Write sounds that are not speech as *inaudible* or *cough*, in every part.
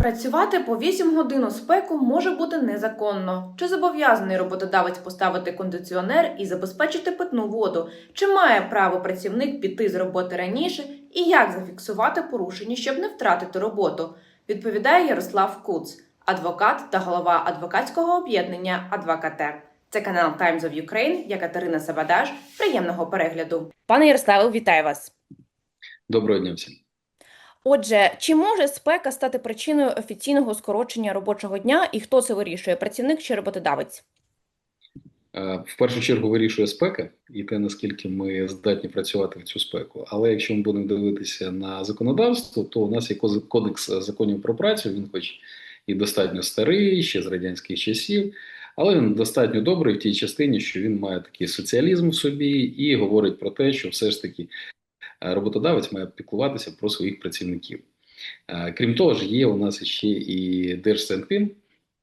Працювати по 8 годин у спеку може бути незаконно. Чи зобов'язаний роботодавець поставити кондиціонер і забезпечити питну воду? Чи має право працівник піти з роботи раніше? І як зафіксувати порушення, щоб не втратити роботу? Відповідає Ярослав Куц, адвокат та голова адвокатського об'єднання Адвокате. Це канал Times of Ukraine, я Катерина Сабадаш. Приємного перегляду. Пане Ярославе, вітаю вас. Доброго дня всім. Отже, чи може спека стати причиною офіційного скорочення робочого дня, і хто це вирішує? Працівник чи роботодавець? Е, В першу чергу вирішує спека і те, наскільки ми здатні працювати в цю спеку. Але якщо ми будемо дивитися на законодавство, то у нас є кодекс законів про працю. Він, хоч і достатньо старий, ще з радянських часів, але він достатньо добрий в тій частині, що він має такий соціалізм в собі і говорить про те, що все ж таки роботодавець має піклуватися про своїх працівників. Е, Крім того ж, є у нас ще і Держсанпін,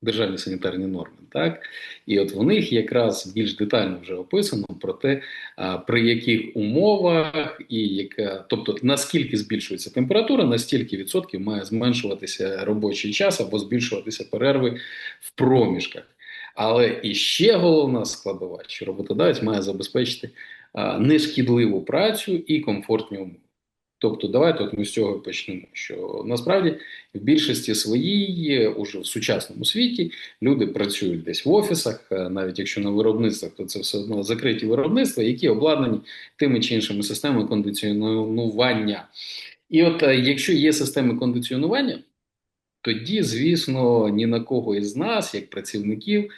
державні санітарні норми. Так? І от в них якраз більш детально вже описано про те, при яких умовах і яка, тобто наскільки збільшується температура, на стільки відсотків має зменшуватися робочий час або збільшуватися перерви в проміжках. Але і ще головна складова, що роботодавець має забезпечити нешкідливу працю і комфортні умови. Тобто, давайте от ми з цього почнемо. Що насправді в більшості своїй, уже в сучасному світі, люди працюють десь в офісах, е, навіть якщо на виробництвах, то це все одно закриті виробництва, які обладнані тими чи іншими системами кондиціонування. І от е, якщо є системи кондиціонування, тоді, звісно, ні на кого із нас, як працівників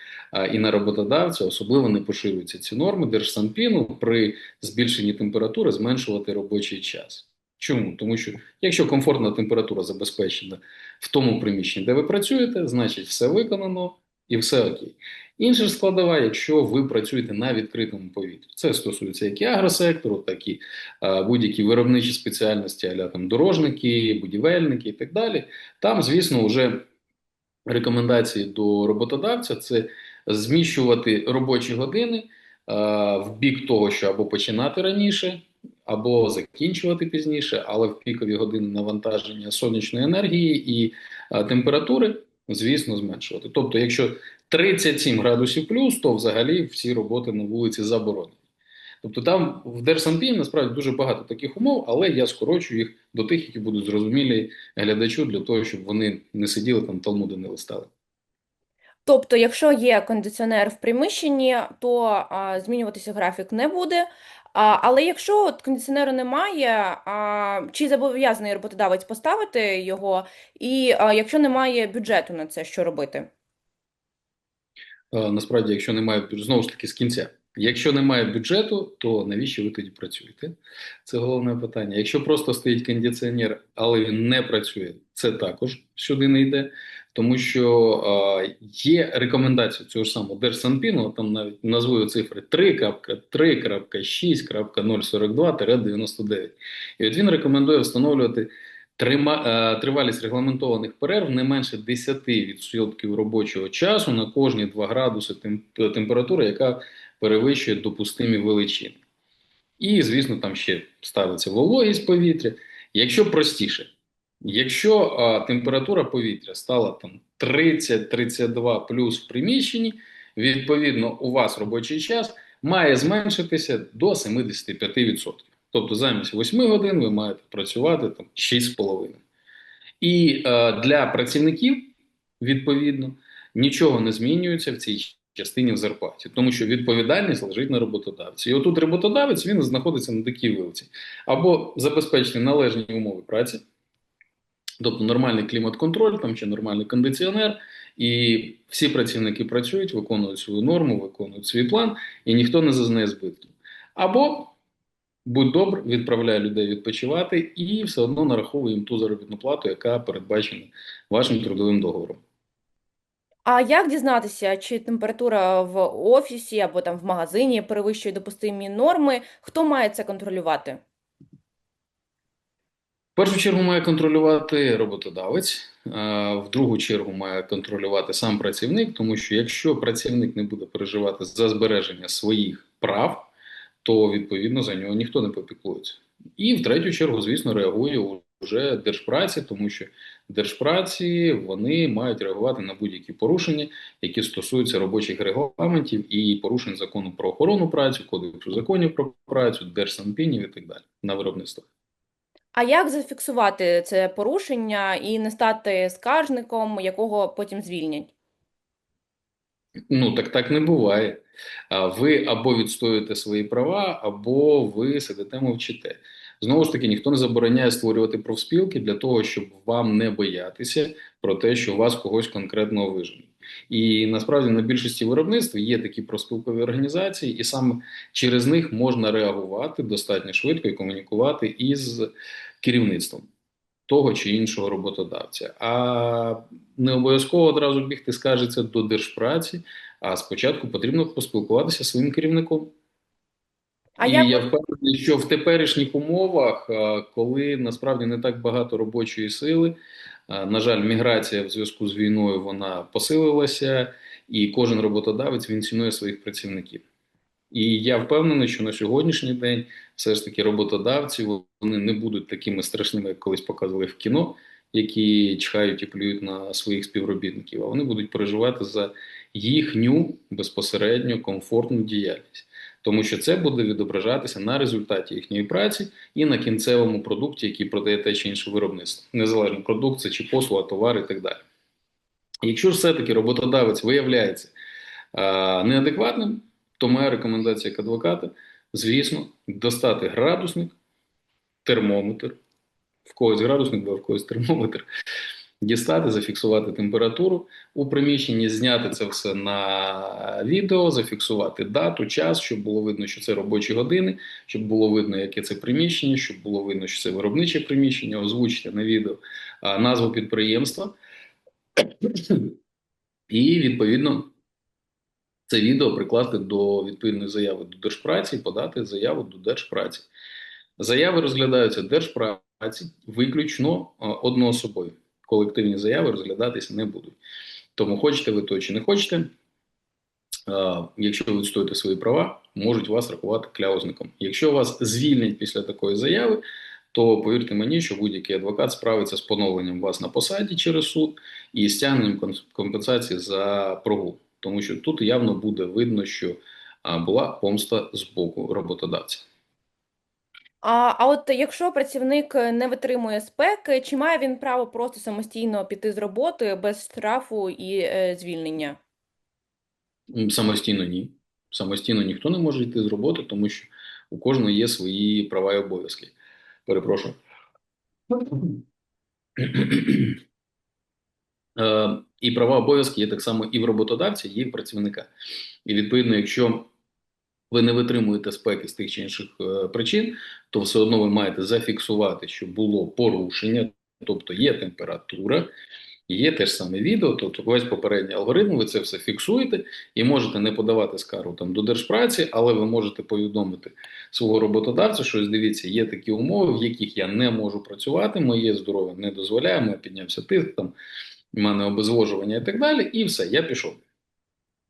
і на роботодавця, особливо не поширюються ці норми Держсанпіну при збільшенні температури зменшувати робочий час. Чому? Тому що якщо комфортна температура забезпечена в тому приміщенні, де ви працюєте, значить все виконано і все окей. Інша ж складова, якщо ви працюєте на відкритому повітрі, це стосується як і агросектору, так і а, будь-які виробничі спеціальності, аля там дорожники, будівельники і так далі. Там, звісно, вже рекомендації до роботодавця це зміщувати робочі години а, в бік того, що або починати раніше, або закінчувати пізніше, але в пікові години навантаження сонячної енергії і а, температури, звісно, зменшувати. Тобто, якщо 37 градусів плюс, то взагалі всі роботи на вулиці заборонені. Тобто там в Держсанпіні насправді дуже багато таких умов, але я скорочую їх до тих, які будуть зрозумілі глядачу, для того, щоб вони не сиділи там талмуди не листали. Тобто, якщо є кондиціонер в приміщенні, то а, змінюватися графік не буде. А, але якщо от кондиціонеру немає, а, чи зобов'язаний роботодавець поставити його, і а, якщо немає бюджету на це, що робити? Е, Насправді, якщо немає знову ж таки з кінця. Якщо немає бюджету, то навіщо ви тоді працюєте? Це головне питання. Якщо просто стоїть кондиціонер, але він не працює, це також сюди не йде, тому що є рекомендація цього ж самого Держсанпіну, там навіть назвою цифри 3.3.6.042-99. І от він рекомендує встановлювати е, тривалість регламентованих перерв не менше 10% робочого часу на кожні 2 градуси тем, температури, яка перевищує допустимі величини. І, звісно, там ще ставиться вологість повітря. Якщо простіше, якщо а, температура повітря стала там 30-32 плюс в приміщенні, відповідно, у вас робочий час має зменшитися до 75%. Тобто замість 8 годин ви маєте працювати там 6,5. І е, для працівників, відповідно, нічого не змінюється в цій частині в зарплаті, тому що відповідальність лежить на роботодавці. І отут роботодавець він знаходиться на такій вилці. Або забезпечити належні умови праці, тобто нормальний клімат-контроль там чи нормальний кондиціонер, і всі працівники працюють, виконують свою норму, виконують свій план, і ніхто не зазнає збитків. Або будь добр, відправляє людей відпочивати і все одно нараховує їм ту заробітну плату, яка передбачена вашим трудовим договором. А як дізнатися, чи температура в офісі або там в магазині перевищує допустимі норми? Хто має це контролювати? Першу чергу має контролювати роботодавець, в другу чергу має контролювати сам працівник, тому що якщо працівник не буде переживати за збереження своїх прав, то відповідно за нього ніхто не попіклується. І в третю чергу, звісно, реагує вже держпраці, тому що держпраці вони мають реагувати на будь-які порушення, які стосуються робочих регламентів і порушень закону про охорону праці, кодексу законів про працю, держсанпінів і так далі на виробництвах. А як зафіксувати це порушення і не стати скаржником, якого потім звільнять? Ну так так не буває. Ви або відстоюєте свої права, або ви сидите мовчите. Знову ж таки, ніхто не забороняє створювати профспілки для того, щоб вам не боятися про те, що вас когось конкретно виженуть. І насправді на більшості виробництв є такі профспілкові організації, і саме через них можна реагувати достатньо швидко і комунікувати із керівництвом того чи іншого роботодавця. А не обов'язково одразу бігти скаржиться до держпраці, а спочатку потрібно поспілкуватися зі своїм керівником. А і я впевнений, що в теперішніх умовах, коли насправді не так багато робочої сили, на жаль, міграція в зв'язку з війною вона посилилася, і кожен роботодавець він цінує своїх працівників. І я впевнений, що на сьогоднішній день все ж таки роботодавці вони не будуть такими страшними, як колись показували в кіно, які чхають і плюють на своїх співробітників, а вони будуть переживати за їхню безпосередньо комфортну діяльність. Тому що це буде відображатися на результаті їхньої праці і на кінцевому продукті, який продає те чи інше виробництво, незалежно продукт це чи послуга, товар і так далі. Якщо ж все-таки роботодавець виявляється а, неадекватним, то моя рекомендація як адвоката, звісно, достати градусник, термометр, в когось градусник, бо в когось термометр, дістати, зафіксувати температуру у приміщенні, зняти це все на відео, зафіксувати дату, час, щоб було видно, що це робочі години, щоб було видно, яке це приміщення, щоб було видно, що це виробниче приміщення, озвучити на відео назву підприємства. І відповідно це відео прикласти до відповідної заяви до держпраці і подати заяву до держпраці. Заяви розглядаються держпраці виключно одноособові. Колективні заяви розглядатися не будуть. Тому хочете ви то чи не хочете, якщо ви відстоїте свої права, можуть вас рахувати кляузником. Якщо вас звільнять після такої заяви, то повірте мені, що будь-який адвокат справиться з поновленням вас на посаді через суд і стягненням компенсації за прогул. Тому що тут явно буде видно, що була помста з боку роботодавця. А, а от якщо працівник не витримує спеки, чи має він право просто самостійно піти з роботи без штрафу і е, звільнення? Самостійно ні. Самостійно ніхто не може йти з роботи, тому що у кожного є свої права і обов'язки. Перепрошую. Е, І права обов'язки є так само і в роботодавця, і в працівника. І відповідно, якщо ви не витримуєте спеки з тих чи інших е, причин, то все одно ви маєте зафіксувати, що було порушення, тобто є температура, є те ж саме відео, тобто весь попередній алгоритм, ви це все фіксуєте і можете не подавати скаргу там до держпраці, але ви можете повідомити свого роботодавця, що дивіться, є такі умови, в яких я не можу працювати, моє здоров'я не дозволяє, мене піднявся тиск, там в мене обезвожування і так далі, і все, я пішов.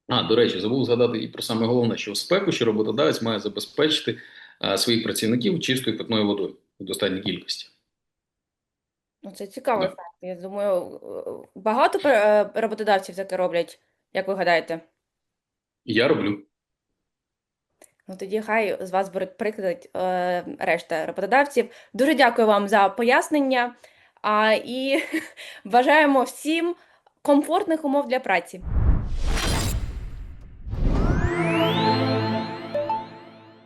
А, до речі, забув згадати і про саме головне, що в спеку, що роботодавець має забезпечити а, своїх працівників чистою питною водою в достатній кількості. Ну, це цікавий Да. Я думаю, багато е, роботодавців таке роблять, як ви гадаєте? Я роблю. Ну тоді хай з вас беруть приклад е, решта роботодавців. Дуже дякую вам за пояснення. А, і *laughs* бажаємо всім комфортних умов для праці.